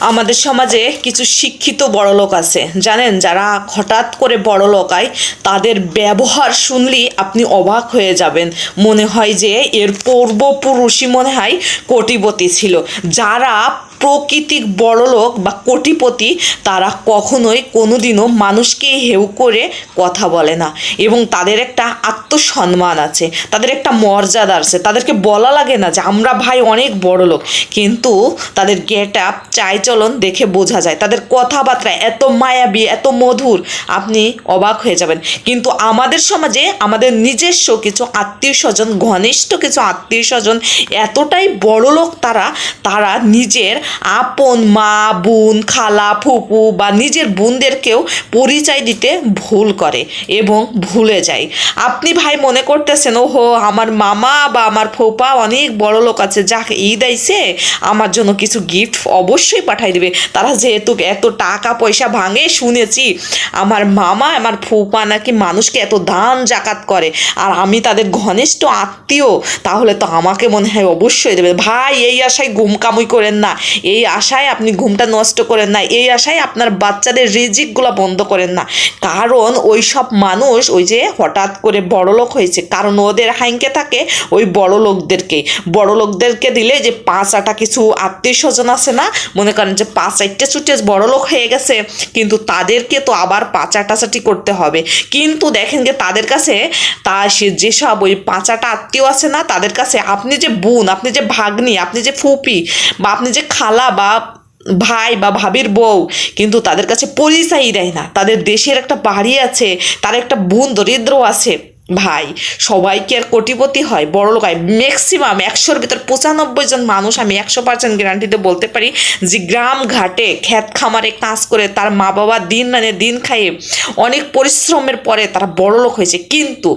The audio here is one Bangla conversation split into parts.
আমাদের সমাজে কিছু শিক্ষিত বড়লোক আছে। জানেন? যারা হঠাৎ করে বড় লোকায় তাদের ব্যবহার শুনলি আপনি অবাক হয়ে যাবেন। মনে হয় যে এর পূর্বপুরুষই মনে হয় কোটিপতি ছিল। যারা প্রকৃতিক বড়লোক বা কোটিপতি তারা কখনোই কোনোদিনও মানুষকে হেউ করে কথা বলে না। এবং তাদের একটা আত্মসম্মান আছে, তাদের একটা মর্যাদা আছে, তাদেরকে বলা লাগে না যে আমরা ভাই অনেক বড় লোক কিন্তু তাদের গেট আপ চাইচলন দেখে বোঝা যায়, তাদের কথাবার্তা এত মায়াবী, এত মধুর, আপনি অবাক হয়ে যাবেন। কিন্তু আমাদের সমাজে আমাদের নিজস্ব কিছু আত্মীয় স্বজন ঘনিষ্ঠ কিছু আত্মীয় স্বজন এতটাই বড় লোক তারা তারা নিজের আপন মা, বোন, খালা, ফুপু বা নিজের বোনদেরকেও পরিচয় দিতে ভুল করে এবং ভুলে যায়। আপনি ভাই মনে করতেছেন, ওহো, আমার মামা বা আমার ফোপা অনেক বড় লোক আছে, যাক, ঈদ আইছে, আমার জন্য কিছু গিফট অবশ্যই পাঠাই দেবে। তারা যেহেতু এত টাকা পয়সা ভাঙে, শুনেছি আমার মামা, আমার ফুপা নাকি মানুষকে এত দান জাকাত করে। আর আমি তাদের ঘনিষ্ঠ আত্মীয়, তাহলে তো আমাকে মনে হয় অবশ্যই দেবে। ভাই, এই আশায় ঘুম কামুই করেন না। এই আশায় আপনি ঘুমটা নষ্ট করেন না, এই আশায় আপনার বাচ্চাদের রিজিকগুলো বন্ধ করেন না। কারণ ওই সব মানুষ ওই যে হঠাৎ করে বড় লোক হয়েছে, কারণ ওদের হাইঙ্কে থাকে ওই বড় লোকদেরকে বড় লোকদেরকে দিলে যে পাঁচ আটা কিছু আত্মীয় স্বজন আছে না, মনে করেন যে পাঁচ চারটে ছুটে বড় লোক হয়ে গেছে, কিন্তু তাদেরকে তো আবার পাচাটাচাটি করতে হবে। কিন্তু দেখেন যে তাদের কাছে তা সে যেসব ওই পাঁচাটা আত্মীয় আছে না, তাদের কাছে আপনি যে বোন, আপনি যে ভাগ্নি, আপনি যে ফুপি বা আপনি যে খালা বা ভাই বা ভাবির বউ, কিন্তু তাদের কাছে পরিচয়ই দেয় না। তাদের দেশের একটা বাড়ি আছে, তার একটা বোন দরিদ্র আছে, ভাই। সবাই কি আর কোটিপতি হয়, বড় লোক হয়। ম্যাক্সিমাম একশোর ভিতর পঁচানব্বই জন মানুষ আমি একশো পার্সেন্ট গ্যারান্টিতে বলতে পারি যে গ্রাম ঘাটে খ্যাত খামারে কাজ করে তার মা বাবা দিন মানে দিন খাইয়ে অনেক পরিশ্রমের পরে তারা বড় লোক হয়েছে। কিন্তু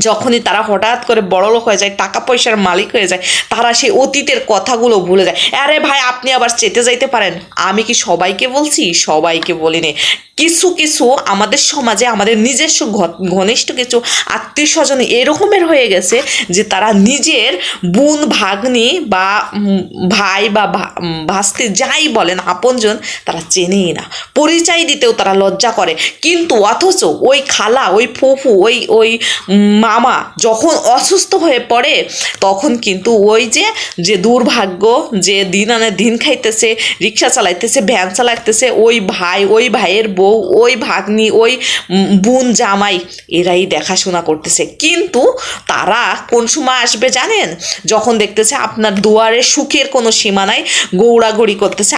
যখনই তারা হঠাৎ করে বড়লোক হয়ে যায়, টাকা পয়সার মালিক হয়ে যায়, তারা সেই অতীতের কথাগুলো ভুলে যায়। আরে ভাই, আপনি আবার চেতে যাইতে পারেন? আমি কি সবাইকে বলছি? সবাইকে বলিনি। কিছু কিছু আমাদের সমাজে, আমাদের নিজস্ব ঘনিষ্ঠ কিছু আত্মীয় স্বজন এরকমের হয়ে গেছে যে তারা নিজের বোন, ভাগ্নি বা ভাই বা ভাস্তি যাই বলেন, আপনজন তারা চেনেই না। পরিচয় দিতেও তারা লজ্জা করে। কিন্তু অথচ ওই খালা, ওই ফুফু, ওই ওই মামা যখন অসুস্থ হয়ে পড়ে, তখন কিন্তু ওই যে যে দুর্ভাগ্য, যে দিন আনে দিন খাইতেছে, রিক্সা চালাইতেছে, ভ্যান চালাইতেছে, ওই ভাই, ওই ভাইয়ের বউ ওই ভাগ্নি, ওই বুন, জামাই এরাই দেখাশোনা করতেছে। কিন্তু তারা কোন সময় আসবে জানেন? যখন দেখতেছে আপনার দুয়ারে সুখের কোনো সীমা নাই, গৌড়াগড়ি করতেছে।